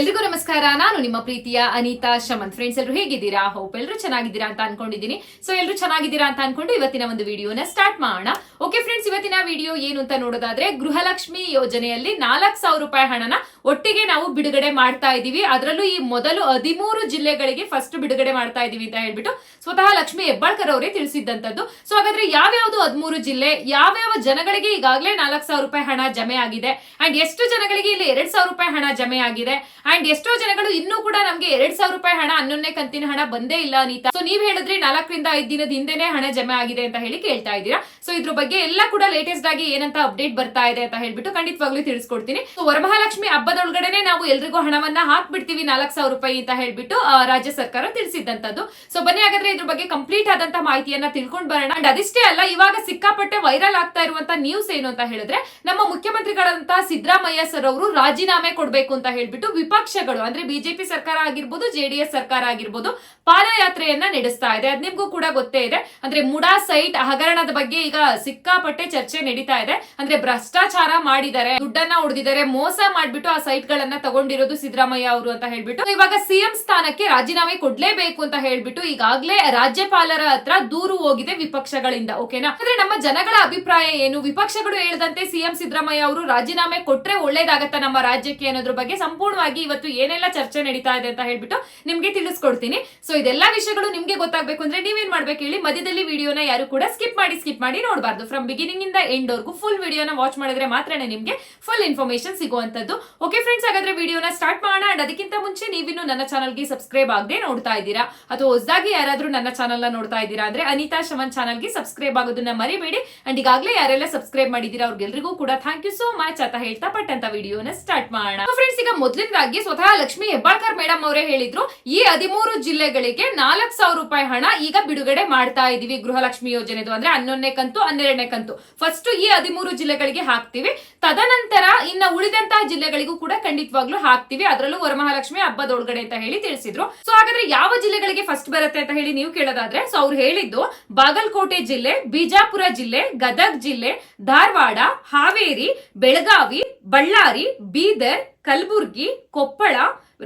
ಎಲ್ರಿಗೂ ನಮಸ್ಕಾರ. ನಾನು ನಿಮ್ಮ ಪ್ರೀತಿಯ ಅನಿತಾ ಶಮಂತ್. ಫ್ರೆಂಡ್ಸ್ ಎಲ್ಲರೂ ಹೇಗಿದ್ದೀರಾ? ಹೋಪ್ ಎಲ್ಲರೂ ಚೆನ್ನಾಗಿದ್ದೀರಾ ಅಂತ ಅನ್ಕೊಂಡಿದ್ದೀನಿ. ಸೊ ಎಲ್ಲರೂ ಚೆನ್ನಾಗಿದ್ದೀರಾ ಅಂತ ಅನ್ಕೊಂಡು ಇವತ್ತಿನ ಒಂದು ವಿಡಿಯೋನ ಸ್ಟಾರ್ಟ್ ಮಾಡೋಣ. ಓಕೆ ಫ್ರೆಂಡ್ಸ್ ಇವತ್ತಿನ ವಿಡಿಯೋ ಏನು ಅಂತ ನೋಡೋದಾದ್ರೆ ಗೃಹಲಕ್ಷ್ಮಿ ಯೋಜನೆಯಲ್ಲಿ ನಾಲ್ಕು ಸಾವಿರ ರೂಪಾಯಿ ಹಣನ ಒಟ್ಟಿಗೆ ನಾವು ಬಿಡುಗಡೆ ಮಾಡ್ತಾ ಇದೀವಿ ಅದರಲ್ಲೂ ಈ ಮೊದಲು ಹದಿಮೂರು ಜಿಲ್ಲೆಗಳಿಗೆ ಫಸ್ಟ್ ಬಿಡುಗಡೆ ಮಾಡ್ತಾ ಇದೀವಿ ಅಂತ ಹೇಳ್ಬಿಟ್ಟು ಸ್ವತಃ ಲಕ್ಷ್ಮಿ ಹೆಬ್ಬಾಳ್ಕರ್ ಅವರೇ ತಿಳಿಸಿದ್ದಂಥದ್ದು ಸೊ ಹಾಗಾದ್ರೆ ಯಾವ್ಯಾವ್ದು ಹದಿಮೂರು ಜಿಲ್ಲೆ, ಯಾವ್ಯಾವ ಜನಗಳಿಗೆ ಈಗಾಗಲೇ ನಾಲ್ಕು ಸಾವಿರ ರೂಪಾಯಿ ಹಣ ಜಮೆ ಆಗಿದೆ? ಅಂಡ್ ಎಷ್ಟು ಜನಗಳಿಗೆ ಇಲ್ಲಿ ಎರಡ್ ಸಾವಿರ ರೂಪಾಯಿ ಹಣ ಜಮೆ ಆಗಿದೆ? ಅಂಡ್ ಎಷ್ಟೋ ಜನಗಳು ಇನ್ನೂ ಕೂಡ ನಮ್ಗೆ ಎರಡ್ ಸಾವಿರ ರೂಪಾಯಿ ಹಣ, ಹನ್ನೊಂದನೇ ಕಂತಿನ ಹಣ ಬಂದೇ ಇಲ್ಲ ಅನಿತಾ. ಸೊ ನೀವ್ ಹೇಳಿದ್ರೆ ನಾಲ್ಕರಿಂದ ಐದು ದಿನದ ಹಿಂದೆನೆ ಹಣ ಜಮೆ ಆಗಿದೆ ಅಂತ ಹೇಳಿ ಕೇಳ್ತಾ ಇದ್ದೀರಾ. ಸೊ ಇದ್ರ ಬಗ್ಗೆ ಎಲ್ಲ ಕೂಡ ಲೇಟೆಸ್ಟ್ ಆಗಿ ಏನಂತ ಅಪ್ಡೇಟ್ ಬರ್ತಾ ಇದೆ ಅಂತ ಹೇಳ್ಬಿಟ್ಟು ಖಂಡಿತವಾಗ್ಲೂ ತಿಳಿಸ್ಕೊಡ್ತೀನಿ. ಸೊ ವರಮಹಾಲಕ್ಷ್ಮಿ ಹಬ್ಬದೊಳಗಡೆನೆ ನಾವು ಎಲ್ರಿಗೂ ಹಣವನ್ನ ಹಾಕ್ಬಿಡ್ತೀವಿ ನಾಲ್ಕು ಸಾವಿರ ರೂಪಾಯಿ ಅಂತ ಹೇಳ್ಬಿಟ್ಟು ರಾಜ್ಯ ಸರ್ಕಾರ ತಿಳಿಸಿದ್ದಂತದ್ದು. ಸೊ ಬನ್ನಿ ಹಾಗಾದ್ರೆ ಇದ್ರ ಬಗ್ಗೆ ಕಂಪ್ಲೀಟ್ ಆದಂತ ಮಾಹಿತಿಯನ್ನ ತಿಳ್ಕೊಂಡ್ ಬರೋಣ. ಅಂಡ್ ಅದಿಷ್ಟೇ ಅಲ್ಲ, ಇವಾಗ ಸಿಕ್ಕಾಪಟ್ಟೆ ವೈರಲ್ ಆಗ್ತಾ ಇರುವಂತ ನ್ಯೂಸ್ ಏನು ಅಂತ ಹೇಳಿದ್ರೆ, ನಮ್ಮ ಮುಖ್ಯಮಂತ್ರಿಗಳಂತ ಸಿದ್ದರಾಮಯ್ಯ ಸರ್ ಅವರು ರಾಜೀನಾಮೆ ಕೊಡ್ಬೇಕು ಅಂತ ಹೇಳ್ಬಿಟ್ಟು ವಿಪಕ್ಷಗಳು, ಅಂದ್ರೆ ಬಿಜೆಪಿ ಸರ್ಕಾರ ಆಗಿರ್ಬೋದು, ಜೆಡಿಎಸ್ ಸರ್ಕಾರ ಆಗಿರ್ಬೋದು, ಪಾದಯಾತ್ರೆಯನ್ನ ನಡೆಸ್ತಾ ಇದೆ. ಅದ್ ನಿಮ್ಗೂ ಕೂಡ ಗೊತ್ತೇ ಇದೆ. ಅಂದ್ರೆ ಮುಡಾ ಸೈಟ್ ಹಗರಣದ ಬಗ್ಗೆ ಈಗ ಸಿಕ್ಕಾಪಟ್ಟೆ ಚರ್ಚೆ ನಡೀತಾ ಇದೆ. ಅಂದ್ರೆ ಭ್ರಷ್ಟಾಚಾರ ಮಾಡಿದ್ದಾರೆ, ದುಡ್ಡನ್ನ ಹೊಡೆದಿದ್ದಾರೆ, ಮೋಸ ಮಾಡ್ಬಿಟ್ಟು ಸೈಟ್ ಗಳನ್ನ ತಗೊಂಡಿರೋದು ಸಿದ್ದರಾಮಯ್ಯ ಅವರು ಅಂತ ಹೇಳ್ಬಿಟ್ಟು ಇವಾಗ ಸಿಎಂ ಸ್ಥಾನಕ್ಕೆ ರಾಜೀನಾಮೆ ಕೊಡ್ಲೇಬೇಕು ಅಂತ ಹೇಳ್ಬಿಟ್ಟು ಈಗಾಗಲೇ ರಾಜ್ಯಪಾಲರ ಹತ್ರ ದೂರು ಹೋಗಿದೆ ವಿಪಕ್ಷಗಳಿಂದ, ಓಕೆನಾ? ಅಂದ್ರೆ ನಮ್ಮ ಜನಗಳ ಅಭಿಪ್ರಾಯ ಏನು? ವಿಪಕ್ಷಗಳು ಹೇಳದಂತೆ ಸಿಎಂ ಸಿದ್ದರಾಮಯ್ಯ ಅವರು ರಾಜೀನಾಮೆ ಕೊಟ್ರೆ ಒಳ್ಳೇದಾಗತ್ತ ನಮ್ಮ ರಾಜ್ಯಕ್ಕೆ ಅನ್ನೋದ್ರ ಬಗ್ಗೆ ಸಂಪೂರ್ಣವಾಗಿ ಇವತ್ತು ಏನೆಲ್ಲ ಚರ್ಚೆ ನಡೀತಾ ಇದೆ ಅಂತ ಹೇಳ್ಬಿಟ್ಟು ನಿಮ್ಗೆ ತಿಳಿಸ್ಕೊಡ್ತೀನಿ. ಸೊ ಇದೆಲ್ಲ ವಿಷಯಗಳು ನಿಮ್ಗೆ ಗೊತ್ತಾಗ್ಬೇಕು ಅಂದ್ರೆ ನೀವೇನ್ ಮಾಡ್ಬೇಕು ಹೇಳಿ, ಮಧ್ಯದಲ್ಲಿ ವಿಡಿಯೋನ ಯಾರು ಕೂಡ ಸ್ಕಿಪ್ ಮಾಡಿ ಸ್ಕಿಪ್ ಮಾಡಿ ನೋಡಬಾರ್ದು. ಫ್ರಮ್ ಬಿಗಿನಿಂಗ್ ಇಂದ ಎಂಡ್ ವರ್ಗೂ ಫುಲ್ ವಿಡಿಯೋನ ವಾಚ್ ಮಾಡಿದ್ರೆ ಮಾತ್ರನೇ ನಿಮ್ಗೆ ಫುಲ್ ಇನ್ಫಾರ್ಮೇಶನ್ ಸಿಗುವಂತದ್ದು ಓಕೆ ಫ್ರೆಂಡ್ಸ್ ಹಾಗಾದ್ರೆ ವಿಡಿಯೋನ ಸ್ಟಾರ್ಟ್ ಮಾಡೋಣ. ಅಂಡ್ ಅದಕ್ಕಿಂತ ಮುಂಚೆ ನೀವಿನ್ನು ನನ್ನ ಚಾನಲ್ಗೆ ಸಬ್ಸ್ಕ್ರೈಬ್ ಆಗದೆ ನೋಡ್ತಾ ಇದ್ದೀರಾ? ಅಥವಾ ಹೊಸದಾಗಿ ಯಾರಾದ್ರೂ ನನ್ನ ಚಾನಲ್ನ ನೋಡ್ತಾ ಇದ್ದೀರಾ ಅಂದ್ರೆ ಅನಿತಾ ಶಮನ್ ಚಾನಲ್ಗೆ ಸಬ್ಸ್ಕ್ರೈಬ್ ಆಗೋದನ್ನ ಮರಿಬೇಡಿ. ಅಂಡ್ ಈಗಾಗಲೇ ಯಾರೆಲ್ಲ ಸಬ್ಸ್ಕ್ರೈಬ್ ಮಾಡಿದ್ದೀರಾ ಅವ್ರಿಗೆಲ್ರಿಗೂ ಕೂಡ ಥ್ಯಾಂಕ್ ಯು ಸೋ ಮಚ್ ಅಂತ ಹೇಳ್ತಾ ಪಟ್ಟಂತ ವಿಡಿಯೋನ ಸ್ಟಾರ್ಟ್ ಮಾಡೋಣ. ಫ್ರೆಂಡ್ಸ್ ಈಗ ಮೊದಲನೇದಾಗಿ ಸ್ವತಃ ಲಕ್ಷ್ಮಿ ಹೆಬ್ಬಾಳ್ಕರ್ ಮೇಡಮ್ ಅವರೇ ಹೇಳಿದ್ರು, ಈ ಹದಿಮೂರು ಜಿಲ್ಲೆಗಳಿಗೆ ನಾಲ್ಕು ಸಾವಿರ ರೂಪಾಯಿ ಹಣ ಈಗ ಬಿಡುಗಡೆ ಮಾಡ್ತಾ ಇದೀವಿ ಗೃಹಲಕ್ಷ್ಮಿ ಯೋಜನೆದು. ಅಂದ್ರೆ ಹನ್ನೊಂದನೇ ಕಂತು, ಹನ್ನೆರಡನೇ ಕಂತು. ಫಸ್ಟ್ ಈ ಹದಿಮೂರು ಜಿಲ್ಲೆಗಳಿಗೆ ಹಾಕ್ತಿವಿ. ತದನಂತರ ಇನ್ನ ಉಳಿದಂತಹ ಜಿಲ್ಲೆಗಳಿಗೂ ಕೂಡ ಖಂಡಿತವಾಗ್ಲೂ ಹಾಕ್ತಿವಿ. ಅದರಲ್ಲೂ ವರಮಹಾಲಕ್ಷ್ಮಿ ಹಬ್ಬದೊಳಗಡೆ ಅಂತ ಹೇಳಿ ತಿಳಿಸಿದ್ರು. ಸೊ ಹಾಗಾದ್ರೆ ಯಾವ ಜಿಲ್ಲೆಗಳಿಗೆ ಫಸ್ಟ್ ಬರುತ್ತೆ ಅಂತ ಹೇಳಿ ನೀವು ಕೇಳೋದಾದ್ರೆ ಸೊ ಅವ್ರು ಹೇಳಿದ್ದು ಬಾಗಲಕೋಟೆ ಜಿಲ್ಲೆ, ಬಿಜಾಪುರ ಜಿಲ್ಲೆ, ಗದಗ್ ಜಿಲ್ಲೆ, ಧಾರವಾಡ, ಹಾವೇರಿ, ಬೆಳಗಾವಿ, ಬಳ್ಳಾರಿ, ಬೀದರ್, ಕಲಬುರ್ಗಿ, ಕೊಪ್ಪಳ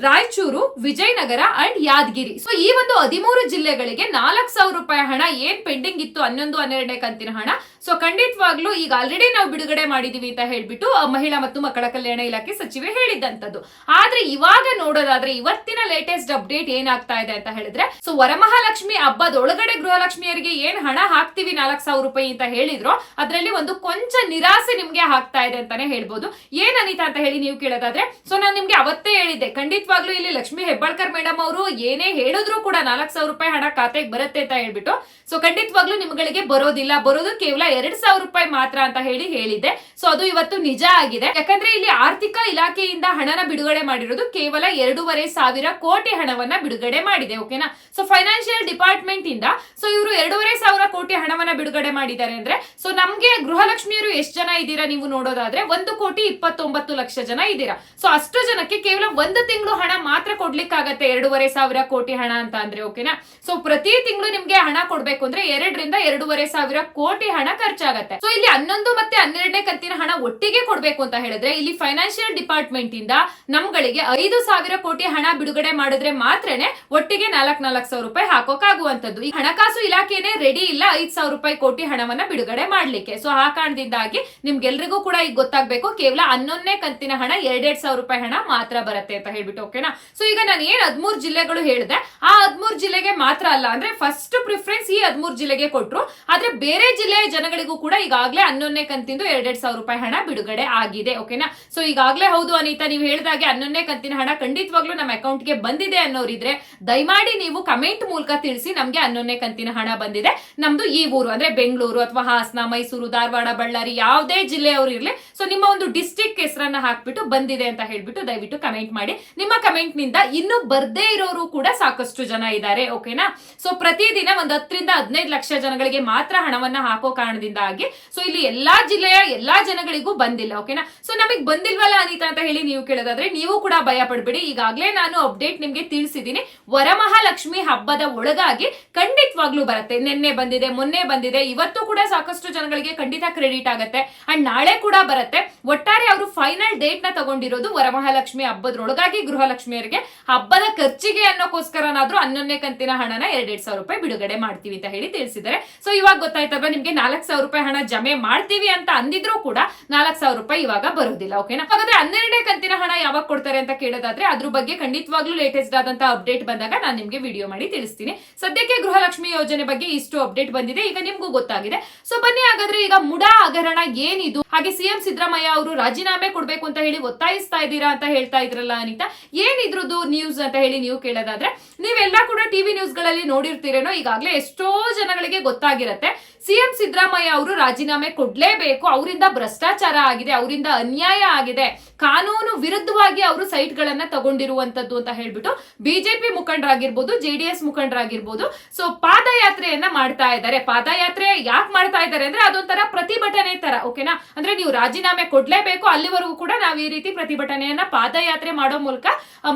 ರಾಯಚೂರು, ವಿಜಯನಗರ ಅಂಡ್ ಯಾದಗಿರಿ. ಸೊ ಈ ಒಂದು ಹದಿಮೂರು ಜಿಲ್ಲೆಗಳಿಗೆ ನಾಲ್ಕು ಸಾವಿರ ರೂಪಾಯಿ ಹಣ ಏನ್ ಪೆಂಡಿಂಗ್ ಇತ್ತು? ಹನ್ನೊಂದು, ಹನ್ನೆರಡನೇ ಕಂತಿನ ಹಣ. ಸೊ ಖಂಡಿತವಾಗ್ಲೂ ಈಗ ಆಲ್ರೆಡಿ ನಾವು ಬಿಡುಗಡೆ ಮಾಡಿದೀವಿ ಅಂತ ಹೇಳ್ಬಿಟ್ಟು ಮಹಿಳಾ ಮತ್ತು ಮಕ್ಕಳ ಕಲ್ಯಾಣ ಇಲಾಖೆ ಸಚಿವೆ ಹೇಳಿದಂತದ್ದು. ಆದ್ರೆ ಇವಾಗ ನೋಡೋದಾದ್ರೆ ಇವತ್ತಿನ ಲೇಟೆಸ್ಟ್ ಅಪ್ಡೇಟ್ ಏನಾಗ್ತಾ ಇದೆ ಅಂತ ಹೇಳಿದ್ರೆ ಸೊ ವರಮಹಾಲಕ್ಷ್ಮಿ ಹಬ್ಬದೊಳಗಡೆ ಗೃಹಲಕ್ಷ್ಮಿಯರಿಗೆ ಏನ್ ಹಣ ಹಾಕ್ತಿವಿ ನಾಲ್ಕು ಸಾವಿರ ರೂಪಾಯಿ ಅಂತ ಹೇಳಿದ್ರು, ಅದರಲ್ಲಿ ಒಂದು ಕೊಂಚ ನಿರಾಸೆ ನಿಮ್ಗೆ ಆಗ್ತಾ ಇದೆ ಅಂತಾನೆ ಹೇಳ್ಬೋದು. ಏನ್ ಅನಿತಾ ಅಂತ ಹೇಳಿ ನೀವು ಕೇಳೋದಾದ್ರೆ ಸೊ ನಾನು ನಿಮ್ಗೆ ಅವತ್ತೇ ಹೇಳಿದ್ದೆ ಖಂಡಿತವಾಗ್ಲೂ ಇಲ್ಲಿ ಲಕ್ಷ್ಮಿ ಹೆಬ್ಬಾಳ್ಕರ್ ಮೇಡಮ್ ಅವರು ಏನೇ ಹೇಳಿದ್ರು ಕೂಡ ನಾಲ್ಕು ಸಾವಿರ ರೂಪಾಯಿ ಹಣ ಖಾತೆಗೆ ಬರುತ್ತೆ ಅಂತ ಹೇಳ್ಬಿಟ್ಟು ಸೊ ಖಂಡಿತವಾಗ್ಲೂ ನಿಮ್ಗಳಿಗೆ ಬರೋದಿಲ್ಲ. ಬರೋದು ಕೇವಲ ಎರಡ್ ಸಾವಿರ ರೂಪಾಯಿ ಮಾತ್ರ ಅಂತ ಹೇಳಿ ಹೇಳಿದೆ ಸೊ ಅದು ಇವತ್ತು ನಿಜ ಆಗಿದೆ. ಯಾಕಂದ್ರೆ ಇಲ್ಲಿ ಆರ್ಥಿಕ ಇಲಾಖೆಯಿಂದ ಹಣನ ಬಿಡುಗಡೆ ಮಾಡಿರೋದು ಕೇವಲ ಎರಡೂವರೆ ಸಾವಿರ ಕೋಟಿ ಹಣವನ್ನ ಬಿಡುಗಡೆ ಮಾಡಿದೆ ಓಕೆನಾ ಸೊ ಫೈನಾನ್ಷಿಯಲ್ ಡಿಪಾರ್ಟ್ಮೆಂಟ್ ಇಂದ ಸೊ ಇವರು ಎರಡೂವರೆ ಸಾವಿರ ಕೋಟಿ ಹಣವನ್ನ ಬಿಡುಗಡೆ ಮಾಡಿದ್ದಾರೆ ಅಂದ್ರೆ ಸೊ ನಮ್ಗೆ ಗೃಹಲಕ್ಷ್ಮಿಯರು ಎಷ್ಟು ಜನ ಇದ್ದೀರಾ ನೀವು ನೋಡೋದಾದ್ರೆ, ಒಂದು ಕೋಟಿ ಇಪ್ಪತ್ತೊಂಬತ್ತು ಲಕ್ಷ ಜನ ಇದ್ದೀರಾ. ಸೊ ಅಷ್ಟು ಜನಕ್ಕೆ ಕೇವಲ ಒಂದು ತಿಂಗಳು ಹಣ ಮಾತ್ರ ಕೊಡ್ಲಿಕ್ಕಾಗತ್ತೆ ಎರಡೂವರೆ ಸಾವಿರ ಕೋಟಿ ಹಣ ಅಂತ ಅಂದ್ರೆ ಓಕೆನಾ ಸೊ ಪ್ರತಿ ತಿಂಗಳು ನಿಮ್ಗೆ ಹಣ ಕೊಡ್ಬೇಕು ಅಂದ್ರೆ ಎರಡರಿಂದ ಎರಡೂವರೆ ಸಾವಿರ ಕೋಟಿ ಹಣ ಖರ್ಚಾಗತ್ತೆ. ಸೊ ಇಲ್ಲಿ ಹನ್ನೊಂದು ಮತ್ತೆ ಹನ್ನೆರಡನೇ ಕಂತಿನ ಹಣ ಒಟ್ಟಿಗೆ ಕೊಡ್ಬೇಕು ಅಂತ ಹೇಳಿದ್ರೆ, ಇಲ್ಲಿ ಫೈನಾನ್ಷಿಯಲ್ ಡಿಪಾರ್ಟ್ಮೆಂಟ್ ಇಂದ ನಮ್ಗಳಿಗೆ ಐದು ಸಾವಿರ ಕೋಟಿ ಹಣ ಬಿಡುಗಡೆ ಮಾಡಿದ್ರೆ ಮಾತ್ರನೇ ಒಟ್ಟಿಗೆ ನಾಲ್ಕ್ ನಾಲ್ಕು ಸಾವಿರ ರೂಪಾಯಿ ಹಾಕೋಕಾಗುವಂತದ್ದು ಈ ಹಣಕಾಸು ಇಲಾಖೆನೇ ರೆಡಿ ಇಲ್ಲ ಐದ್ ಸಾವಿರ ರೂಪಾಯಿ ಕೋಟಿ ಹಣವನ್ನ ಬಿಡುಗಡೆ ಮಾಡ್ಲಿಕ್ಕೆ. ಸೊ ಆ ಕಾರಣದಿಂದಾಗಿ ನಿಮ್ಗೆಲ್ರಿಗೂ ಕೂಡ ಈಗ ಗೊತ್ತಾಗ್ಬೇಕು, ಕೇವಲ ಹನ್ನೊಂದನೇ ಕಂತಿನ ಹಣ ಎರಡೆರಡ್ ಸಾವಿರ ರೂಪಾಯಿ ಹಣ ಮಾತ್ರ ಬರುತ್ತೆ ಅಂತ ಹೇಳ್ಬಿಟ್ಟು ಓಕೆನಾ? ಸೊ ಈಗ ನಾನು ಏನ್ ಹದ್ಮೂರ್ ಜಿಲ್ಲೆಗಳು ಹೇಳಿದೆ, ಆ ಹದ್ಮೂರ್ ಜಿಲ್ಲೆಗೆ ಮಾತ್ರ ಅಲ್ಲ, ಅಂದ್ರೆ ಫಸ್ಟ್ ಪ್ರಿಫರೆನ್ಸ್ ಈ ಹದ್ಮೂರ್ ಜಿಲ್ಲೆಗೆ ಕೊಟ್ಟರು ಆದ್ರೆ ಬೇರೆ ಜಿಲ್ಲೆಯ ಜನಗಳಿಗೂ ಕೂಡ ಈಗಾಗಲೇ ಹನ್ನೊಂದನೇ ಕಂತಿಂದು ಎರಡೆರಡ್ ಸಾವಿರ ರೂಪಾಯಿ ಹಣ ಬಿಡುಗಡೆ ಆಗಿದೆ, ಓಕೆನಾ? ಸೊ ಈಗಾಗಲೇ ಹೌದು ಅನಿತಾ, ನೀವು ಹೇಳಿದಾಗೆ ಹನ್ನೊಂದನೇ ಕಂತಿನ ಹಣ ಖಂಡಿತವಾಗ್ಲೂ ನಮ್ಮ ಅಕೌಂಟ್ಗೆ ಬಂದಿದೆ ಅನ್ನೋರಿದ್ರೆ, ದಯಮಾಡಿ ನೀವು ಕಮೆಂಟ್ ಮೂಲಕ ತಿಳಿಸಿ ನಮ್ಗೆ ಹನ್ನೊಂದನೇ ಕಂತಿನ ಹಣ ಬಂದಿದೆ. ನಮ್ದು ಈ ಊರು, ಅಂದ್ರೆ ಬೆಂಗಳೂರು ಅಥವಾ ಹಾಸನ, ಮೈಸೂರು, ಧಾರವಾಡ, ಬಳ್ಳಾರಿ, ಯಾವುದೇ ಜಿಲ್ಲೆಯವರು ಇರ್ಲಿ. ಸೊ ನಿಮ್ಮ ಒಂದು ಡಿಸ್ಟಿಕ್ ಹೆಸರನ್ನ ಹಾಕ್ಬಿಟ್ಟು ಬಂದಿದೆ ಅಂತ ಹೇಳ್ಬಿಟ್ಟು ದಯವಿಟ್ಟು ಕಮೆಂಟ್ ಮಾಡಿ. ನಿಮ್ಮ ಕಮೆಂಟ್ನಿಂದ ಇನ್ನು ಬರ್ದೇ ಇರೋರು ಕೂಡ ಸಾಕಷ್ಟು ಜನ ಇದ್ದಾರೆ, ಓಕೆನಾ? ಸೊ ಪ್ರತಿದಿನ ಒಂದ್ ಹತ್ತರಿಂದ ಹದಿನೈದು ಲಕ್ಷ ಜನಗಳಿಗೆ ಮಾತ್ರ ಹಣವನ್ನ ಹಾಕೋ ಕಾರಣದಿಂದಾಗಿ ಸೊ ಇಲ್ಲಿ ಎಲ್ಲಾ ಜಿಲ್ಲೆಯ ಎಲ್ಲಾ ಜನಗಳಿಗೂ ಬಂದಿಲ್ಲ, ಓಕೆನಾ? ಸೊ ನಮಗೆ ಬಂದಿಲ್ವಲ್ಲ ಅನಿತಾ ಅಂತ ಹೇಳಿ ನೀವು ಕೇಳೋದಾದ್ರೆ, ನೀವು ಕೂಡ ಭಯ ಪಡ್ಬೇಡಿ. ಈಗಾಗಲೇ ನಾನು ಅಪ್ಡೇಟ್ ನಿಮ್ಗೆ ತಿಳಿಸಿದ್ದೀನಿ. ವರಮಹಾಲಕ್ಷ್ಮಿ ಹಬ್ಬದ ಒಳಗಾಗಿ ಖಂಡಿತವಾಗ್ಲೂ ಬರುತ್ತೆ. ನಿನ್ನೆ ಬಂದಿದೆ, ಮೊನ್ನೆ ಬಂದಿದೆ. ಇವತ್ತು ಕೂಡ ಸಾಕಷ್ಟು ಜನಗಳಿಗೆ ಖಂಡಿತ ಕ್ರೆಡಿಟ್ ಆಗುತ್ತೆ. ಅಂಡ್ ನಾಳೆ ಕೂಡ ಬರುತ್ತೆ. ಒಟ್ಟಾರೆ ಅವರು ಫೈನಲ್ ಡೇಟ್ನ ತಗೊಂಡಿರೋದು ವರಮಹಾಲಕ್ಷ್ಮಿ ಹಬ್ಬದ್ರೊಳಗಾಗಿ ಗೃಹಲಕ್ಷ್ಮಿಯರಿಗೆ ಹಬ್ಬದ ಖರ್ಚಿಗೆ ಅನ್ನೋಕ್ಕೋಸ್ಕರನಾದ್ರೂ ಹನ್ನೊಂದನೇ ಕಂತಿನ ಹಣನ ಎರಡೆರಡು ಸಾವಿರ ರೂಪಾಯಿ ಬಿಡುಗಡೆ ಮಾಡ್ತೀವಿ ಅಂತ ಹೇಳಿ ತಿಳಿಸಿದ್ದಾರೆ. ಸೊ ಇವಾಗ ಗೊತ್ತಾಯ್ತಲ್ವಾ ನಿಮ್ಗೆ ನಾಲ್ಕು ಸಾವಿರ ರೂಪಾಯಿ ಹಣ ಜಮೆ ಮಾಡ್ತೀವಿ ಅಂತ ಅಂದಿದ್ರು ಕೂಡ ನಾಲ್ಕು ಸಾವಿರ ರೂಪಾಯಿ ಇವಾಗ ಬರೋದಿಲ್ಲ ಓಕೆನಾ ಹಾಗಾದ್ರೆ ಹನ್ನೆರಡನೇ ಕಂತಿನ ಹಣ ಯಾವಾಗ ಕೊಡ್ತಾರೆ ಅಂತ ಕೇಳೋದಾದ್ರೆ ಅದ್ರ ಬಗ್ಗೆ ಖಂಡಿತವಾಗ್ಲೂ ಲೇಟೆಸ್ಟ್ ಆದಂತ ಅಪ್ಡೇಟ್ ಬಂದಾಗ ನಾನು ನಿಮ್ಗೆ ವಿಡಿಯೋ ಮಾಡಿ ತಿಳಿಸ್ತೀನಿ. ಸದ್ಯಕ್ಕೆ ಗೃಹಲಕ್ಷ್ಮಿ ಯೋಜನೆ ಬಗ್ಗೆ ಇಷ್ಟು ಅಪ್ಡೇಟ್ ಬಂದಿದೆ, ಈಗ ನಿಮ್ಗೂ ಗೊತ್ತಾಗಿದೆ. ಸೊ ಬನ್ನಿ ಹಾಗಾದ್ರೆ ಈಗ ಮುಡಾ ಹಗರಣ ಏನಿದು? ಹಾಗೆ ಸಿಎಂ ಸಿದ್ದರಾಮಯ್ಯ ಅವರು ರಾಜೀನಾಮೆ ಕೊಡ್ಬೇಕು ಅಂತ ಹೇಳಿ ಒತ್ತಾಯಿಸ್ತಾ ಇದ್ದೀರಾ ಅಂತ ಹೇಳ್ತಾ ಇದ್ರಲ್ಲ ಅನಿತಾ? ಏನಿದ್ರದ್ದು ನ್ಯೂಸ್ ಅಂತ ಹೇಳಿ ನೀವು ಕೇಳೋದಾದ್ರೆ, ನೀವೆಲ್ಲ ಕೂಡ ಟಿವಿ ನ್ಯೂಸ್ಗಳಲ್ಲಿ ನೋಡಿರ್ತೀರೇನೋ ಈಗಾಗಲೇ ಎಷ್ಟೋ ಜನಗಳಿಗೆ ಗೊತ್ತಾಗಿರತ್ತೆ. ಸಿಎಂ ಸಿದ್ದರಾಮಯ್ಯ ಅವರು ರಾಜೀನಾಮೆ ಕೊಡ್ಲೇಬೇಕು, ಅವರಿಂದ ಭ್ರಷ್ಟಾಚಾರ ಆಗಿದೆ, ಅವರಿಂದ ಅನ್ಯಾಯ ಆಗಿದೆ, ಕಾನೂನು ವಿರುದ್ಧವಾಗಿ ಅವರು ಸೈಟ್ ಗಳನ್ನ ತಗೊಂಡಿರುವಂತದ್ದು ಅಂತ ಹೇಳ್ಬಿಟ್ಟು ಬಿಜೆಪಿ ಮುಖಂಡರಾಗಿರ್ಬೋದು, ಜೆಡಿಎಸ್ ಮುಖಂಡರಾಗಿರ್ಬೋದು ಸೊ ಪಾದಯಾತ್ರೆಯನ್ನ ಮಾಡ್ತಾ ಇದ್ದಾರೆ. ಪಾದಯಾತ್ರೆ ಯಾಕೆ ಮಾಡ್ತಾ ಇದ್ದಾರೆ ಅಂದ್ರೆ ಅದೊಂಥರ ಪ್ರತಿಭಟನೆ ತರ ಓಕೆನಾ ಅಂದ್ರೆ ನೀವು ರಾಜೀನಾಮೆ ಕೊಡ್ಲೇಬೇಕು, ಅಲ್ಲಿವರೆಗೂ ಕೂಡ ನಾವು ಈ ರೀತಿ ಪ್ರತಿಭಟನೆಯನ್ನ ಪಾದಯಾತ್ರೆ ಮಾಡೋ ಮೂಲಕ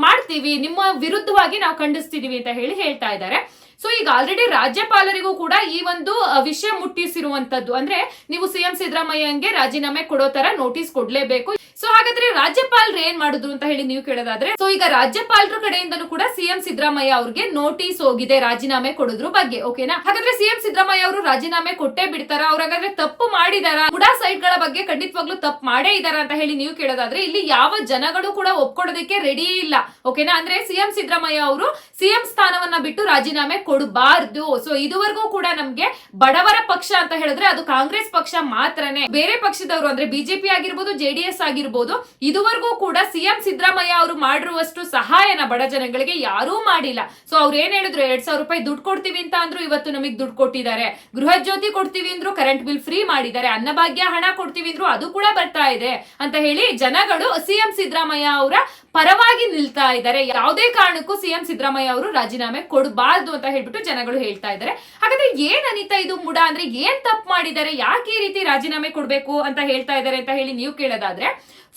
ಮಾಡ್ತೀವಿ. ನಿಮ್ಮ ವಿರುದ್ಧವಾಗಿ ನಾವು ಖಂಡಿಸ್ತಿದೀವಿ ಅಂತ ಹೇಳಿ ಹೇಳ್ತಾ ಇದ್ದಾರೆ. ಸೊ ಈಗ ಆಲ್ರೆಡಿ ರಾಜ್ಯಪಾಲರಿಗೂ ಕೂಡ ಈ ಒಂದು ವಿಷಯ ಮುಟ್ಟಿಸಿರುವಂತದ್ದು. ಅಂದ್ರೆ ನೀವು ಸಿಎಂ ಸಿದ್ದರಾಮಯ್ಯಂಗೆ ರಾಜೀನಾಮೆ ಕೊಡೋ ತರ ನೋಟಿಸ್ ಕೊಡ್ಲೇಬೇಕು. ಸೊ ಹಾಗಾದ್ರೆ ರಾಜ್ಯಪಾಲರು ಏನ್ ಮಾಡಿದ್ರು ಅಂತ ಹೇಳಿ ನೀವು ಕೇಳೋದಾದ್ರೆ ಸೊ ಈಗ ರಾಜ್ಯಪಾಲರ ಕಡೆಯಿಂದನೂ ಕೂಡ ಸಿಎಂ ಸಿದ್ದರಾಮಯ್ಯ ಅವ್ರಿಗೆ ನೋಟಿಸ್ ಹೋಗಿದೆ ರಾಜೀನಾಮೆ ಕೊಡೋದ್ರ ಬಗ್ಗೆ ಓಕೆನಾ ಹಾಗಾದ್ರೆ ಸಿಎಂ ಸಿದ್ದರಾಮಯ್ಯ ಅವರು ರಾಜೀನಾಮೆ ಕೊಟ್ಟೇ ಬಿಡ್ತಾರ? ಅವ್ರ ಹಾಗಾದ್ರೆ ತಪ್ಪು ಮಾಡಿದಾರ? ಮುಡಾ ಸೈಟ್ಗಳ ಬಗ್ಗೆ ಖಂಡಿತವಾಗ್ಲೂ ತಪ್ಪು ಮಾಡೇ ಇದಾರ ಅಂತ ಹೇಳಿ ನೀವು ಕೇಳೋದಾದ್ರೆ, ಇಲ್ಲಿ ಯಾವ ಜನಗಳು ಕೂಡ ಒಪ್ಕೊಳ್ಳೋದಕ್ಕೆ ರೆಡಿ ಇಲ್ಲ. ಓಕೆನಾ ಅಂದ್ರೆ ಸಿಎಂ ಸಿದ್ದರಾಮಯ್ಯ ಅವರು ಸಿಎಂ ಸ್ಥಾನವನ್ನ ಬಿಟ್ಟು ರಾಜೀನಾಮೆ ಕೊಡಬಾರ್ದು. ಸೊ ಇದುವರೆಗೂ ಕೂಡ ನಮ್ಗೆ ಬಡವರ ಪಕ್ಷ ಅಂತ ಹೇಳಿದ್ರೆ ಅದು ಕಾಂಗ್ರೆಸ್ ಪಕ್ಷ ಮಾತ್ರನೇ. ಬೇರೆ ಪಕ್ಷದವರು ಅಂದ್ರೆ ಬಿಜೆಪಿ ಆಗಿರ್ಬೋದು ಜೆಡಿಎಸ್ ಆಗಿರ್ಬೋದು, ಇದುವರೆಗೂ ಕೂಡ ಸಿಎಂ ಸಿದ್ದರಾಮಯ್ಯ ಅವರು ಮಾಡಿರುವಷ್ಟು ಸಹಾಯನ ಬಡ ಜನಗಳಿಗೆ ಯಾರೂ ಮಾಡಿಲ್ಲ. ಸೊ ಅವ್ರು ಏನ್ ಹೇಳಿದ್ರು? ಎರಡ್ ಸಾವಿರ ರೂಪಾಯಿ ದುಡ್ಡು ಕೊಡ್ತೀವಿ ಅಂತ ಅಂದ್ರು ಇವತ್ತು ನಮಗೆ ದುಡ್ಡು ಕೊಟ್ಟಿದ್ದಾರೆ. ಗೃಹ ಜ್ಯೋತಿ ಕೊಡ್ತೀವಿ ಅಂದ್ರು ಕರೆಂಟ್ ಬಿಲ್ ಫ್ರೀ ಮಾಡಿದ್ದಾರೆ. ಅನ್ನಭಾಗ್ಯ ಹಣ ಕೊಡ್ತೀವಿ ಅಂದ್ರು ಅದು ಕೂಡ ಬರ್ತಾ ಇದೆ ಅಂತ ಹೇಳಿ ಜನಗಳು ಸಿಎಂ ಸಿದ್ದರಾಮಯ್ಯ ಅವರ ಪರವಾಗಿ ನಿಲ್ತಾ ಇದ್ದಾರೆ. ಯಾವುದೇ ಕಾರಣಕ್ಕೂ ಸಿಎಂ ಸಿದ್ದರಾಮಯ್ಯ ಅವರು ರಾಜೀನಾಮೆ ಕೊಡಬಾರ್ದು ಅಂತ ಹೇಳ್ಬಿಟ್ಟು ಜನಗಳು ಹೇಳ್ತಾ ಇದ್ದಾರೆ. ಹಾಗಾದ್ರೆ ಏನ್ ಅನಿತಾ ಇದು ಮುಡ? ಅಂದ್ರೆ ಏನ್ ತಪ್ಪು ಮಾಡಿದ್ದಾರೆ? ಯಾಕೆ ಈ ರೀತಿ ರಾಜೀನಾಮೆ ಕೊಡ್ಬೇಕು ಅಂತ ಹೇಳ್ತಾ ಇದ್ದಾರೆ ಅಂತ ಹೇಳಿ ನೀವು ಕೇಳೋದಾದ್ರೆ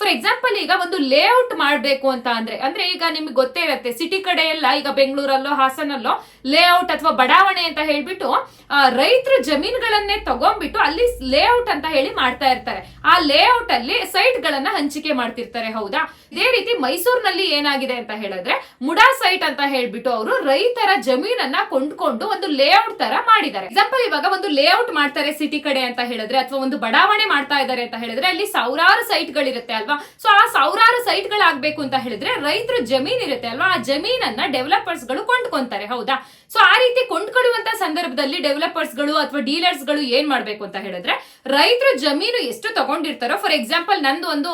ಫಾರ್ ಎಕ್ಸಾಂಪಲ್ ಈಗ ಒಂದು ಲೇಔಟ್ ಮಾಡಬೇಕು ಅಂತ ಅಂದ್ರೆ ಅಂದ್ರೆ ಈಗ ನಿಮ್ಗೆ ಗೊತ್ತೇ ಇರುತ್ತೆ ಸಿಟಿ ಕಡೆ ಎಲ್ಲ ಈಗ ಬೆಂಗಳೂರಲ್ಲೋ, ಹಾಸನಲ್ಲೋ ಲೇಔಟ್ ಅಥವಾ ಬಡಾವಣೆ ಅಂತ ಹೇಳ್ಬಿಟ್ಟು ರೈತರ ಜಮೀನುಗಳನ್ನೇ ತಗೊಂಡ್ಬಿಟ್ಟು ಅಲ್ಲಿ ಲೇಔಟ್ ಅಂತ ಹೇಳಿ ಮಾಡ್ತಾ ಇರ್ತಾರೆ. ಆ ಲೇಔಟ್ ಅಲ್ಲಿ ಸೈಟ್ ಗಳನ್ನ ಹಂಚಿಕೆ ಮಾಡ್ತಿರ್ತಾರೆ, ಹೌದಾ? ಇದೇ ರೀತಿ ಮೈಸೂರಿನಲ್ಲಿ ಏನಾಗಿದೆ ಅಂತ ಹೇಳಿದ್ರೆ, ಮುಡಾ ಸೈಟ್ ಅಂತ ಹೇಳ್ಬಿಟ್ಟು ಅವರು ರೈತರ ಜಮೀನನ್ನ ಕೊಂಡ್ಕೊಂಡು ಒಂದು ಲೇಔಟ್ ತರ ಮಾಡಿದ್ದಾರೆ. ಎಕ್ಸಾಂಪಲ್ ಇವಾಗ ಒಂದು ಲೇಔಟ್ ಮಾಡ್ತಾರೆ ಸಿಟಿ ಕಡೆ ಅಂತ ಹೇಳಿದ್ರೆ, ಅಥವಾ ಒಂದು ಬಡಾವಣೆ ಮಾಡ್ತಾ ಇದ್ದಾರೆ ಅಂತ ಹೇಳಿದ್ರೆ, ಅಲ್ಲಿ ಸಾವಿರಾರು ಸೈಟ್ ಗಳಿರುತ್ತೆ ಅಲ್ವಾ? ಸೊ ಆ ಸಾವಿರಾರು ಸೈಟ್ ಗಳಾಗ್ಬೇಕು ಅಂತ ಹೇಳಿದ್ರೆ ರೈತರ ಜಮೀನ್ ಇರುತ್ತೆ ಅಲ್ವಾ? ಆ ಜಮೀನನ್ನ ಡೆವಲಪರ್ಸ್ಗಳು ಕೊಂಡ್ಕೊಂತಾರೆ, ಹೌದಾ? ಸೊ ಆ ರೀತಿ ಕೊಂಡ್ಕೊಳ್ಳುವಂತ ಸಂದರ್ಭದಲ್ಲಿ ಡೆವಲಪರ್ಸ್ಗಳು ಅಥವಾ ಡೀಲರ್ಸ್ಗಳು ಏನ್ ಮಾಡ್ಬೇಕು ಅಂತ ಹೇಳಿದ್ರೆ, ರೈತರ ಜಮೀನು ಎಷ್ಟು ತಗೊಂಡಿರ್ತಾರೋ ಫಾರ್ ಎಕ್ಸಾಂಪಲ್ ನಂದು ಒಂದು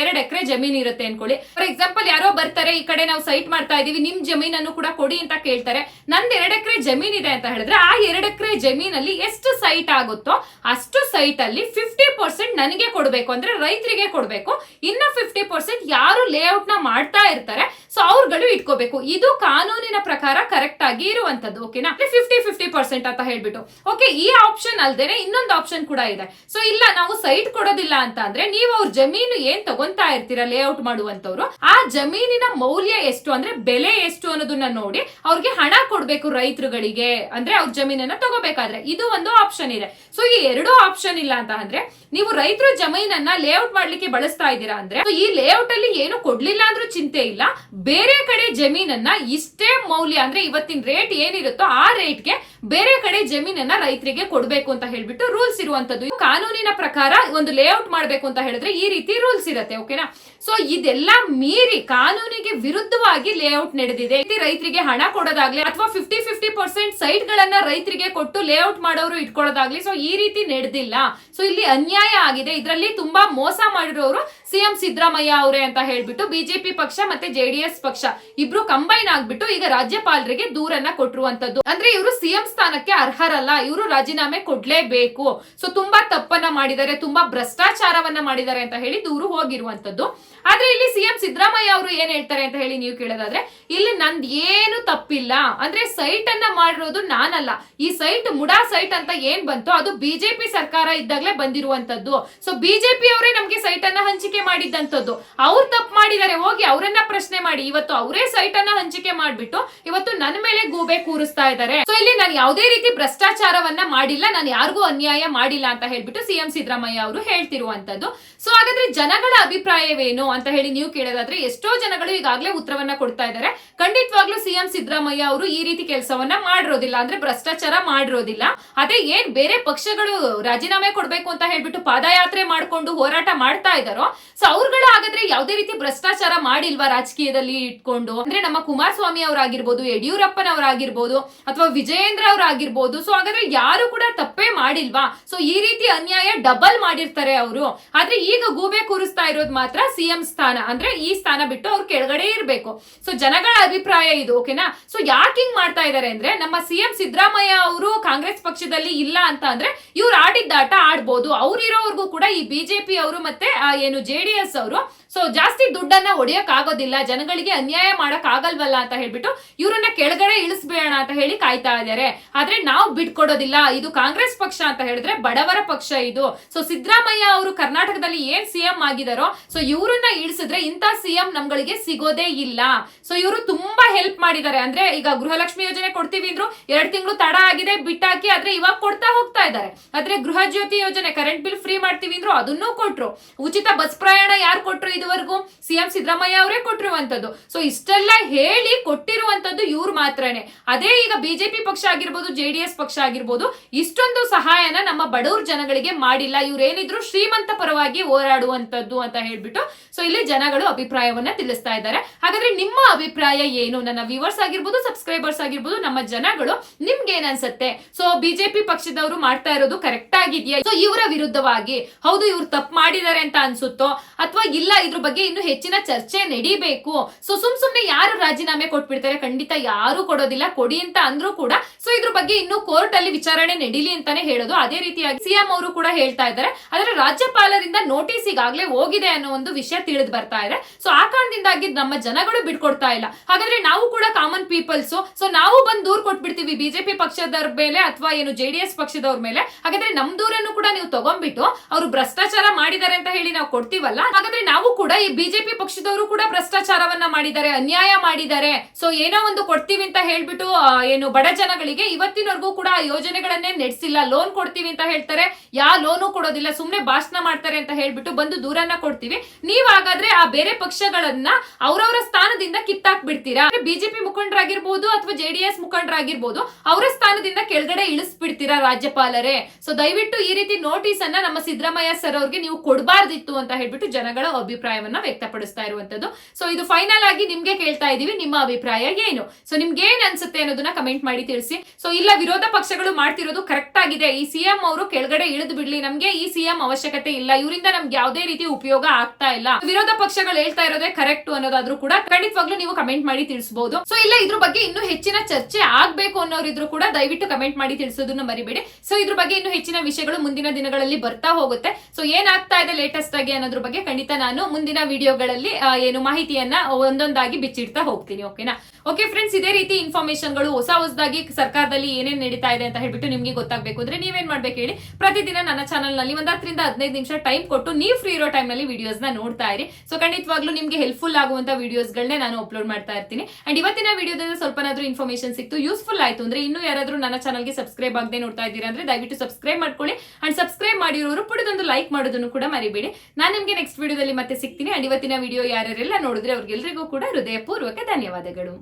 ಎರಡು ಎಕರೆ ಜಮೀನ್ ಇರುತ್ತೆ ಅನ್ಕೊಳ್ಳಿ. ಫಾರ್ ಎಕ್ಸಾಂಪಲ್ ಯಾರೋ ಬರ್ತಾರೆ, ಈ ಕಡೆ ನಾವು ಸೈಟ್ ಮಾಡ್ತಾ ಇದೀವಿ, ನಿಮ್ ಜಮೀನನ್ನು ಕೂಡ ಕೊಡಿ ಅಂತ ಕೇಳ್ತಾರೆ. ನಂದು ಎರಡು ಎಕರೆ ಜಮೀನ್ ಇದೆ ಅಂತ ಹೇಳಿದ್ರೆ, ಆ ಎರಡು ಎಕರೆ ಜಮೀನಲ್ಲಿ ಎಷ್ಟು ಸೈಟ್ ಆಗುತ್ತೋ ಅಷ್ಟು ಸೈಟ್ ಅಲ್ಲಿ ಫಿಫ್ಟಿ ಪರ್ಸೆಂಟ್ ನನಗೆ ಕೊಡಬೇಕು. ಅಂದ್ರೆ ರೈತರಿಗೆ ಕೊಡ್ಬೇಕು. ಇನ್ನ ಫಿಫ್ಟಿ ಪರ್ಸೆಂಟ್ ಯಾರು ಲೇಔಟ್ನ ಮಾಡ್ತಾ ಇರ್ತಾರೆ ಸೊ ಅವ್ರುಗಳು ಇಟ್ಕೋಬೇಕು. ಇದು ಕಾನೂನಿನ ಪ್ರಕಾರ ಕರೆಕ್ಟ್ ಆಗಿ ಇರುವಂತದ್ದು ಓಕೆನಾ ಫಿಫ್ಟಿ ಫಿಫ್ಟಿ ಪರ್ಸೆಂಟ್ ಅಂತ ಹೇಳ್ಬಿಟ್ಟು. ಓಕೆ ಈ ಆಪ್ಷನ್ ಅಲ್ದೇನೆ ಇನ್ನೊಂದು ಆಪ್ಷನ್ ಕೂಡ ಇದೆ. ಸೊ ಇಲ್ಲ, ನಾವು ಸೈಟ್ ಕೊಡೋದಿಲ್ಲ ಅಂತ ಅಂದ್ರೆ ನೀವು ಅವ್ರ ಜಮೀನು ಏನ್ ತಗೊಂತಾ ಇರ್ತೀರಾ ಲೇಔಟ್ ಮಾಡುವಂತವ್ರು ಆ ಜಮೀನಿನ ಮೌಲ್ಯ ಎಷ್ಟು ಅಂದ್ರೆ ಬೆಲೆ ಎಷ್ಟು ಅನ್ನೋದನ್ನ ನೋಡಿ ಅವ್ರಿಗೆ ಹಣ ಕೊಡ್ಬೇಕು ರೈತರುಗಳಿಗೆ ಅಂದ್ರೆ ಅವ್ರ ಜಮೀನನ್ನ ತಗೋಬೇಕಾದ್ರೆ. ಇದು ಒಂದು ಆಪ್ಷನ್ ಇದೆ. ಸೊ ಈ ಎರಡು ಆಪ್ಷನ್ ಇಲ್ಲ ಅಂತ ಅಂದ್ರೆ ನೀವು ರೈತರು ಜಮೀನನ್ನ ಲೇಔಟ್ ಮಾಡ್ಲಿಕ್ಕೆ ಬಳಸ್ತಾ ಇದ್ದೀರಾ ಅಂದ್ರೆ, ಈ ಲೇಔಟ್ ಅಲ್ಲಿ ಏನು ಕೊಡ್ಲಿಲ್ಲ ಅಂದ್ರೂ ಚಿಂತೆ ಇಲ್ಲ. ಬೇರೆ ಕಡೆ ಜಮೀನನ್ನ ಇಷ್ಟೇ ಮೌಲ್ಯ ಅಂದ್ರೆ ಇವತ್ತಿನ ರೇಟ್ ಏನಿರುತ್ತೋ ಆ ರೇಟ್ಗೆ ಬೇರೆ ಕಡೆ ಜಮೀನನ್ನ ರೈತರಿಗೆ ಕೊಡ್ಬೇಕು ಅಂತ ಹೇಳ್ಬಿಟ್ಟು ರೂಲ್ಸ್ ಇರುವಂತದ್ದು. ಕಾನೂನಿನ ಪ್ರಕಾರ ಒಂದು ಲೇಔಟ್ ಮಾಡಬೇಕು ಅಂತ ಹೇಳಿದ್ರೆ ಈ ರೀತಿ ರೂಲ್ಸ್ ಇರುತ್ತೆ ಓಕೆನಾ ಸೊ ಇದೆಲ್ಲ ಮೀರಿ ಕಾನೂನಿಗೆ ವಿರುದ್ಧವಾಗಿ ಲೇಔಟ್ ನಡೆದಿದೆ. ರೈತರಿಗೆ ಹಣ ಕೊಡೋದಾಗ್ಲಿ ಅಥವಾ ಫಿಫ್ಟಿ ಫಿಫ್ಟಿ ಪರ್ಸೆಂಟ್ ಸೈಟ್ ಗಳನ್ನ ರೈತರಿಗೆ ಕೊಟ್ಟು ಲೇಔಟ್ ಮಾಡೋರು ಇಟ್ಕೊಳ್ಳೋದಾಗ್ಲಿ ಸೊ ಈ ರೀತಿ ನಡೆದಿಲ್ಲ. ಸೊ ಇಲ್ಲಿ ಅನ್ಯಾಯ ಆಗಿದೆ. ಇದರಲ್ಲಿ ತುಂಬಾ ಮೋಸ ಮಾಡಿರೋರು ಸಿಎಂ ಸಿದ್ದರಾಮಯ್ಯ ಅವರೇ ಅಂತ ಹೇಳ್ಬಿಟ್ಟು ಬಿಜೆಪಿ ಪಕ್ಷ ಮತ್ತೆ ಜೆಡಿಎಸ್ ಪಕ್ಷ ಇಬ್ರು ಕಂಬೈನ್ ಆಗ್ಬಿಟ್ಟು ಈಗ ರಾಜ್ಯಪಾಲರಿಗೆ ದೂರನ್ನ ಕೊಟ್ಟಿರುವಂತದ್ದು. ಅಂದ್ರೆ ಇವರು ಸಿಎಂ ಸ್ಥಾನಕ್ಕೆ ಅರ್ಹರಲ್ಲ, ಇವರು ರಾಜೀನಾಮೆ ಕೊಡ್ಲೇಬೇಕು. ಸೊ ತುಂಬಾ ತಪ್ಪನ್ನ ಮಾಡಿದ್ದಾರೆ, ತುಂಬಾ ಭ್ರಷ್ಟಾಚಾರವನ್ನ ಮಾಡಿದ್ದಾರೆ ಅಂತ ಹೇಳಿ ದೂರು ಹೋಗಿರುವಂತದ್ದು ಆದ್ರೆ ಇಲ್ಲಿ ಸಿಎಂ ಸಿದ್ದರಾಮಯ್ಯ ಅವರು ಏನ್ ಹೇಳ್ತಾರೆ ಅಂತ ಹೇಳಿ ನೀವು ಕೇಳೋದಾದ್ರೆ, ಇಲ್ಲಿ ನಂದ್ ಏನು ತಪ್ಪಿಲ್ಲ. ಅಂದ್ರೆ ಸೈಟ್ ಅನ್ನ ಮಾಡಿರೋದು ನಾನಲ್ಲ. ಈ ಸೈಟ್ ಮುಡಾ ಸೈಟ್ ಅಂತ ಏನ್ ಬಂತು, ಅದು ಬಿಜೆಪಿ ಸರ್ಕಾರ ಇದ್ದಾಗಲೇ ಬಂದಿರುವಂತದ್ದು ಸೊ ಬಿಜೆಪಿ ಅವರೇ ನಮ್ಗೆ ಸೈಟ್ ಅನ್ನ ಹಂಚಿಕೆ ಮಾಡಿದ್ದಂಥದ್ದು. ಅವ್ರು ತಪ್ಪು ಮಾಡಿದ್ದಾರೆ, ಹೋಗಿ ಅವರನ್ನ ಪ್ರಶ್ನೆ ಮಾಡಿ. ಇವತ್ತು ಅವರೇ ಸೈಟ್ ಅನ್ನ ಹಂಚಿಕೆ ಮಾಡ್ಬಿಟ್ಟು, ಇವತ್ತು ನನ್ನ ಮೇಲೆ ಗೂಬೆ ಕೂರಿಸ್ತಾ ಇದ್ದಾರೆ. ಸೊ ಇಲ್ಲಿ ನಾನು ಯಾವುದೇ ರೀತಿ ಭ್ರಷ್ಟಾಚಾರವನ್ನ ಮಾಡಿಲ್ಲ, ನಾನು ಯಾರಿಗೂ ಅನ್ಯಾಯ ಮಾಡಿಲ್ಲ ಅಂತ ಹೇಳ್ಬಿಟ್ಟು ಸಿಎಂ ಸಿದ್ದರಾಮಯ್ಯ ಅವರು ಹೇಳ್ತಿರುವಂತದ್ದು ಸೊ ಹಾಗಾದ್ರೆ ಜನಗಳ ಅಭಿಪ್ರಾಯವೇನು ಅಂತ ಹೇಳಿ ನೀವು ಕೇಳೋದಾದ್ರೆ, ಎಷ್ಟೋ ಜನಗಳು ಈಗಾಗಲೇ ಉತ್ತರವನ್ನ ಕೊಡ್ತಾ ಇದ್ದಾರೆ. ಖಂಡಿತವಾಗ್ಲೂ ಸಿಎಂ ಸಿದ್ದರಾಮಯ್ಯ ಅವರು ಈ ರೀತಿ ಕೆಲಸವನ್ನ ಮಾಡಿರೋದಿಲ್ಲ, ಅಂದ್ರೆ ಭ್ರಷ್ಟಾಚಾರ ಮಾಡಿರೋದಿಲ್ಲ. ಅದೇ ಏನ್ ಬೇರೆ ಪಕ್ಷಗಳು ರಾಜೀನಾಮೆ ಕೊಡ್ಬೇಕು ಅಂತ ಹೇಳ್ಬಿಟ್ಟು ಪಾದಯಾತ್ರೆ ಮಾಡ್ಕೊಂಡು ಹೋರಾಟ ಮಾಡ್ತಾ ಇದ್ದಾರೋ ಸೊ ಅವ್ರುಗಳು ಹಾಗಾದ್ರೆ ಯಾವುದೇ ರೀತಿ ಭ್ರಷ್ಟಾಚಾರ ಮಾಡಿಲ್ವಾ ರಾಜಕೀಯದಲ್ಲಿ ಇಟ್ಕೊಂಡು? ಅಂದ್ರೆ ನಮ್ಮ ಕುಮಾರಸ್ವಾಮಿ ಅವರಾಗಿರ್ಬೋದು, ಯಡಿಯೂರಪ್ಪನವರಾಗಿರ್ಬೋದು, ಅಥವಾ ವಿಜಯೇಂದ್ರ ಅವರಾಗಿರ್ಬೋದು ಸೊ ಹಾಗಾದ್ರೆ ಯಾರು ಕೂಡ ತಪ್ಪೇ ಮಾಡಿಲ್ವಾ? ಸೊ ಈ ರೀತಿ ಅನ್ಯಾಯ ಡಬಲ್ ಮಾಡಿರ್ತಾರೆ ಅವರು. ಆದ್ರೆ ಈಗ ಗೂಬೆ ಕೂರಿಸ್ತಾ ಇರೋದು ಮಾತ್ರ ಸಿಎಂ ಸ್ಥಾನ. ಅಂದ್ರೆ ಈ ಸ್ಥಾನ ಬಿಟ್ಟು ಅವ್ರು ಕೆಳಗಡೆ ಇರಬೇಕು. ಸೊ ಜನಗಳ ಅಭಿಪ್ರಾಯ ಇದು ಓಕೆನಾ ಸೊ ಯಾಕೆ ಹಿಂಗ್ ಮಾಡ್ತಾ ಇದಾರೆ ಅಂದ್ರೆ, ನಮ್ಮ ಸಿಎಂ ಸಿದ್ದರಾಮಯ್ಯ ಅವರು ಕಾಂಗ್ರೆಸ್ ಪಕ್ಷದಲ್ಲಿ ಇಲ್ಲ ಅಂತ ಅಂದ್ರೆ, ಇವ್ರು ಆಡಿದ್ದಾಟ ಆಡ್ಬೋದು. ಅವ್ರಿರೋವರೆಗೂ ಕೂಡ ಈ ಬಿಜೆಪಿ ಅವರು ಮತ್ತೆ ಏನು ಜೆ ಡಿ ಎಸ್ ಅವರು ಸೊ ಜಾಸ್ತಿ ದುಡ್ಡನ್ನ ಹೊಡಿಯಕ್ ಆಗೋದಿಲ್ಲ. ಜನಗಳಿಗೆ ಅನ್ಯಾಯ ಮಾಡಕ್ ಆಗಲ್ವಲ್ಲ ಅಂತ ಹೇಳ್ಬಿಟ್ಟು ಇವರನ್ನ ಕೆಳಗಡೆ ಇಳಿಸ್ಬೇಡ ಅಂತ ಹೇಳಿ ಕಾಯ್ತಾ ಇದ್ದಾರೆ ಆದ್ರೆ ನಾವು ಬಿಟ್ಕೊಡೋದಿಲ್ಲ. ಇದು ಕಾಂಗ್ರೆಸ್ ಪಕ್ಷ ಅಂತ ಹೇಳಿದ್ರೆ ಬಡವರ ಪಕ್ಷ ಇದು. ಸೊ ಸಿದ್ದರಾಮಯ್ಯ ಅವರು ಕರ್ನಾಟಕದಲ್ಲಿ ಏನ್ ಸಿಎಂ ಆಗಿದಾರೋ ಸೊ ಇವರನ್ನ ಇಳಿಸಿದ್ರೆ ಇಂತ ಸಿಎಂ ನಮ್ಗಳಿಗೆ ಸಿಗೋದೇ ಇಲ್ಲ. ಸೊ ಇವರು ತುಂಬಾ ಹೆಲ್ಪ್ ಮಾಡಿದ್ದಾರೆ. ಅಂದ್ರೆ ಈಗ ಗೃಹಲಕ್ಷ್ಮಿ ಯೋಜನೆ ಕೊಡ್ತೀವಿ ಅಂದ್ರು ಎರಡ್ ತಿಂಗಳು ತಡ ಆಗಿದೆ, ಬಿಟ್ಟಾಕಿ ಆದ್ರೆ ಇವಾಗ ಕೊಡ್ತಾ ಹೋಗ್ತಾ ಇದ್ದಾರೆ. ಆದ್ರೆ ಗೃಹ ಜ್ಯೋತಿ ಯೋಜನೆ ಕರೆಂಟ್ ಬಿಲ್ ಫ್ರೀ ಮಾಡ್ತೀವಿ ಅಂದ್ರು ಅದನ್ನೂ ಕೊಟ್ರು. ಉಚಿತ ಬಸ್ ಪ್ರಯಾಣ ಯಾರು ಕೊಟ್ರು? ಸಿಎಂ ಸಿದ್ದರಾಮಯ್ಯ ಅವರೇ ಕೊಟ್ಟಿರುವಂತದ್ದು ಸೊ ಇಷ್ಟೆಲ್ಲ ಹೇಳಿ ಕೊಟ್ಟಿರುವಂತದ್ದು ಇವ್ರು ಮಾತ್ರನೇ. ಅದೇ ಈಗ ಬಿಜೆಪಿ ಪಕ್ಷ ಆಗಿರ್ಬೋದು ಜೆಡಿಎಸ್ ಪಕ್ಷ ಆಗಿರ್ಬೋದು, ಇಷ್ಟೊಂದು ಸಹಾಯನ ನಮ್ಮ ಬಡವ್ರ ಜನಗಳಿಗೆ ಮಾಡಿಲ್ಲ. ಇವ್ರೇನಿದ್ರು ಶ್ರೀಮಂತ ಪರವಾಗಿ ಹೋರಾಡುವಂತದ್ದು ಅಂತ ಹೇಳ್ಬಿಟ್ಟು ಸೊ ಇಲ್ಲಿ ಜನಗಳು ಅಭಿಪ್ರಾಯವನ್ನ ತಿಳಿಸ್ತಾ ಇದ್ದಾರೆ. ಹಾಗಾದ್ರೆ ನಿಮ್ಮ ಅಭಿಪ್ರಾಯ ಏನು? ನನ್ನ ವ್ಯೂವರ್ಸ್ ಆಗಿರ್ಬೋದು ಸಬ್ಸ್ಕ್ರೈಬರ್ಸ್ ಆಗಿರ್ಬೋದು, ನಮ್ಮ ಜನಗಳು ನಿಮ್ಗೆ ಏನ್ ಅನ್ಸುತ್ತೆ? ಸೊ ಬಿಜೆಪಿ ಪಕ್ಷದವರು ಮಾಡ್ತಾ ಇರೋದು ಕರೆಕ್ಟ್ ಆಗಿದೆಯಾ? ಸೊ ಇವರ ವಿರುದ್ಧವಾಗಿ ಹೌದು ಇವ್ರು ತಪ್ಪು ಮಾಡಿದ್ದಾರೆ ಅಂತ ಅನ್ಸುತ್ತೋ? ಅಥವಾ ಇಲ್ಲ ಇದ್ರ ಬಗ್ಗೆ ಇನ್ನು ಹೆಚ್ಚಿನ ಚರ್ಚೆ ನಡಿಬೇಕು. ಸೊ ಸುಮ್ ಸುಮ್ನೆ ಯಾರು ರಾಜೀನಾಮೆ ಕೊಟ್ಬಿಡ್ತಾರೆ ಖಂಡಿತ ಯಾರು ಕೊಡೋದಿಲ್ಲ. ಕೊಡಿ ಅಂತ ಅಂದ್ರೂ ಕೂಡ ಸೊ ಇದ್ರ ಬಗ್ಗೆ ಇನ್ನು ಕೋರ್ಟ್ ಅಲ್ಲಿ ವಿಚಾರಣೆ ನಡೀಲಿ ಅಂತಾನೆ ಹೇಳೋದು. ಅದೇ ರೀತಿಯಾಗಿ ಸಿಎಂ ಅವರು ಕೂಡ ಹೇಳ್ತಾ ಇದ್ದಾರೆ. ಆದ್ರೆ ರಾಜ್ಯಪಾಲರಿಂದ ನೋಟಿಸ್ ಈಗಾಗಲೇ ಹೋಗಿದೆ ಅನ್ನೋ ಒಂದು ವಿಷಯ ತಿಳಿದು ಬರ್ತಾ ಇದೆ. ಸೊ ಆ ಕಾರಣದಿಂದಾಗಿ ನಮ್ಮ ಜನಗಳು ಬಿಟ್ಕೊಡ್ತಾ ಇಲ್ಲ. ಹಾಗಾದ್ರೆ ನಾವು ಕೂಡ ಕಾಮನ್ ಪೀಪಲ್ಸ್ ಸೊ ನಾವು ಬಂದು ದೂರ್ ಕೊಟ್ಬಿಡ್ತೀವಿ ಬಿಜೆಪಿ ಪಕ್ಷದವ್ರ ಮೇಲೆ ಅಥವಾ ಏನು ಜೆಡಿಎಸ್ ಪಕ್ಷದವ್ರ ಮೇಲೆ. ಹಾಗಾದ್ರೆ ನಮ್ ದೂರನ್ನು ಕೂಡ ನೀವು ತಗೊಂಡ್ಬಿಟ್ಟು, ಅವರು ಭ್ರಷ್ಟಾಚಾರ ಮಾಡಿದ್ದಾರೆ ಅಂತ ಹೇಳಿ ನಾವು ಕೊಡ್ತೀವಲ್ಲ. ಹಾಗಾದ್ರೆ ನಾವು ಕೂಡ ಈ ಬಿಜೆಪಿ ಪಕ್ಷದವರು ಕೂಡ ಭ್ರಷ್ಟಾಚಾರವನ್ನ ಮಾಡಿದ್ದಾರೆ, ಅನ್ಯಾಯ ಮಾಡಿದ್ದಾರೆ. ಸೊ ಏನೋ ಒಂದು ಕೊಡ್ತೀವಿ ಅಂತ ಹೇಳ್ಬಿಟ್ಟು ಏನು ಬಡ ಜನಗಳಿಗೆ ಇವತ್ತಿನವರೆಗೂ ಕೂಡ ಆ ಯೋಜನೆಗಳನ್ನೇ ನಡೆಸಿಲ್ಲ. ಲೋನ್ ಕೊಡ್ತೀವಿ ಅಂತ ಹೇಳ್ತಾರೆ. ಯಾ ಲೋನು ಕೊಡೋದಿಲ್ಲ. ಸುಮ್ನೆ ಭಾಷಣ ಮಾಡ್ತಾರೆ ಅಂತ ಹೇಳ್ಬಿಟ್ಟು ಬಂದು ದೂರನ್ನ ಕೊಡ್ತೀವಿ. ನೀವ್ ಹಾಗಾದ್ರೆ ಆ ಬೇರೆ ಪಕ್ಷಗಳನ್ನ ಅವರವರ ಸ್ಥಾನದಿಂದ ಕಿತ್ತಾಕ್ ಬಿಡ್ತೀರಾ ಬಿಜೆಪಿ ಮುಖಂಡರಾಗಿರ್ಬೋದು ಅಥವಾ ಜೆಡಿಎಸ್ ಮುಖಂಡರಾಗಿರ್ಬೋದು, ಅವರ ಸ್ಥಾನದಿಂದ ಕೆಳಗಡೆ ಇಳಿಸ್ಬಿಡ್ತೀರಾ ರಾಜ್ಯಪಾಲರೇ? ಸೊ ದಯವಿಟ್ಟು ಈ ರೀತಿ ನೋಟಿಸ್ ಅನ್ನ ನಮ್ಮ ಸಿದ್ದರಾಮಯ್ಯ ಸರ್ ಅವ್ರಿಗೆ ನೀವು ಕೊಡಬಾರ್ದಿತ್ತು ಅಂತ ಹೇಳ್ಬಿಟ್ಟು ಜನಗಳ ಅಭಿಪ್ರಾಯವನ್ನ ವ್ಯಕ್ತಪಡಿಸ್ತಾ ಇರುವಂತದ್ದು ಸೊ ಇದು ಫೈನಲ್ ಆಗಿ ನಿಮ್ಗೆ ಕೇಳ್ತಾ ಇದೀವಿ, ನಿಮ್ಮ ಅಭಿಪ್ರಾಯ ಏನು? ಸೊ ನಿಮ್ಗೆ ಏನ್ ಅನ್ಸುತ್ತೆ ಅನ್ನೋದನ್ನ ಕಮೆಂಟ್ ಮಾಡಿ ತಿಳಿಸಿ. ಸೊ ಇಲ್ಲ, ವಿರೋಧ ಪಕ್ಷಗಳು ಮಾಡ್ತಿರೋದು ಕರೆಕ್ಟ್ ಆಗಿದೆ. ಈ ಸಿಎಂ ಅವರು ಕೆಳಗಡೆ ಇಳಿದು ಬಿಡ್ಲಿ. ನಮ್ಗೆ ಈ ಸಿಎಂ ಅವಶ್ಯಕತೆ ಇಲ್ಲ. ಇವರಿಂದ ನಮ್ಗೆ ಯಾವುದೇ ರೀತಿ ಉಪಯೋಗ ಆಗ್ತಾ ಇಲ್ಲ. ವಿರೋಧ ಪಕ್ಷಗಳು ಹೇಳ್ತಾ ಇರೋದೇ ಕರೆಕ್ಟ್ ಅನ್ನೋದಾದ್ರೂ ಕೂಡ ಖಂಡಿತವಾಗ್ಲೂ ನೀವು ಕಮೆಂಟ್ ಮಾಡಿ ತಿಳಿಸಬಹುದು ಸೊ ಇಲ್ಲ, ಇದ್ರ ಬಗ್ಗೆ ಇನ್ನು ಹೆಚ್ಚಿನ ಚರ್ಚೆ ಆಗ್ಬೇಕು ಅನ್ನೋರಿದ್ರು ಕೂಡ ದಯವಿಟ್ಟು ಕಮೆಂಟ್ ಮಾಡಿ ತಿಳಿಸೋದನ್ನ ಮರಿಬೇಡಿ. ಸೊ ಇದ್ರ ಬಗ್ಗೆ ಇನ್ನು ಹೆಚ್ಚಿನ ವಿಷಯಗಳು ಮುಂದಿನ ದಿನಗಳಲ್ಲಿ ಬರ್ತಾ ಹೋಗುತ್ತೆ. ಸೊ ಏನಾಗ್ತಾ ಇದೆ ಲೇಟೆಸ್ಟ್ ಆಗಿ ಅನ್ನೋದ್ರ ಬಗ್ಗೆ ಖಂಡಿತ ನಾನು ಮುಂದಿನ ವಿಡಿಯೋಗಳಲ್ಲಿ ಏನು ಮಾಹಿತಿಯನ್ನ ಒಂದೊಂದಾಗಿ ಬಿಚ್ಚಿಡ್ತಾ ಹೋಗ್ತೀನಿ ಓಕೆನಾ ಓಕೆ ಫ್ರೆಂಡ್ಸ್ ಇದೇ ರೀತಿ ಇನ್ಫಾರ್ಮೇಶನ್ಗಳು ಹೊಸ ಹೊಸದಾಗಿ ಸರ್ಕಾರದಲ್ಲಿ ಏನೇನ್ ನಡೀತಾ ಇದೆ ಅಂತ ಹೇಳ್ಬಿಟ್ಟು ನಿಮಗೆ ಗೊತ್ತಾಗಬೇಕು ಅಂದ್ರೆ ನೀವೇನ್ ಮಾಡ್ಬೇಕು ಹೇಳಿ ಪ್ರತಿದಿನ ನನ್ನ ಚಾನಲ್ನಲ್ಲಿ ಒಂದ್ ಹತ್ತರಿಂದ ಹದಿನೈದು ನಿಮಿಷ ಟೈಮ್ ಕೊಟ್ಟು ನೀವು ಫ್ರೀ ಇರೋ ಟೈಮ್ನಲ್ಲಿ ವಿಡಿಯೋಸ್ನ ನೋಡ್ತಾ ಇರಿ. ಸೊ ಖಂಡಿತವಾಗ್ಲೂ ನಿಮಗೆ ಹೆಲ್ಪ್ಫುಲ್ ಆಗುವಂತ ವಿಡಿಯೋಸ್ ಗಳನ್ನೇ ನಾನು ಅಪ್ಲೋಡ್ ಮಾಡ್ತಾ ಇರ್ತೀನಿ. ಅಂಡ್ ಇವತ್ತಿನ ವಿಡಿಯೋದಿಂದ ಸ್ವಲ್ಪನಾದ್ರೂ ಇನ್ಫಾರ್ಮೇಶನ್ ಸಿಕ್ತು ಯೂಸ್ಫುಲ್ ಆಯ್ತು ಅಂದ್ರೆ ಇನ್ನೂ ಯಾರಾದ್ರೂ ನನ್ನ ಚಾನಲ್ಗೆ ಸಬ್ಸ್ಕ್ರೈಬ್ ಆಗದೆ ನೋಡ್ತಾ ಇದ್ದೀರಾ ಅಂದ್ರೆ ದಯವಿಟ್ಟು ಸಬ್ಸ್ಕ್ರೈಬ್ ಮಾಡ್ಕೊಳ್ಳಿ. ಅಂಡ್ ಸಬ್ಸ್ಕ್ರೈಬ್ ಮಾಡಿರೋರು ಪುಡದೊಂದು ಲೈಕ್ ಮಾಡೋದನ್ನು ಕೂಡ ಮರಿಬೇಡಿ. ನಾನು ನಿಮಗೆ ನೆಕ್ಸ್ಟ್ ವಿಡಿಯೋದಲ್ಲಿ ಮತ್ತೆ ಸಿಗ್ತೀನಿ. ಅಂಡ್ ಇವತ್ತಿನ ವಿಡಿಯೋ ಯಾರ್ಯಾರೆಲ್ಲ ನೋಡಿದ್ರೆ ಅವ್ರಿಗೆಲ್ರಿಗೂ ಕೂಡ ಹೃದಯಪೂರ್ವಕ ಧನ್ಯವಾದಗಳು.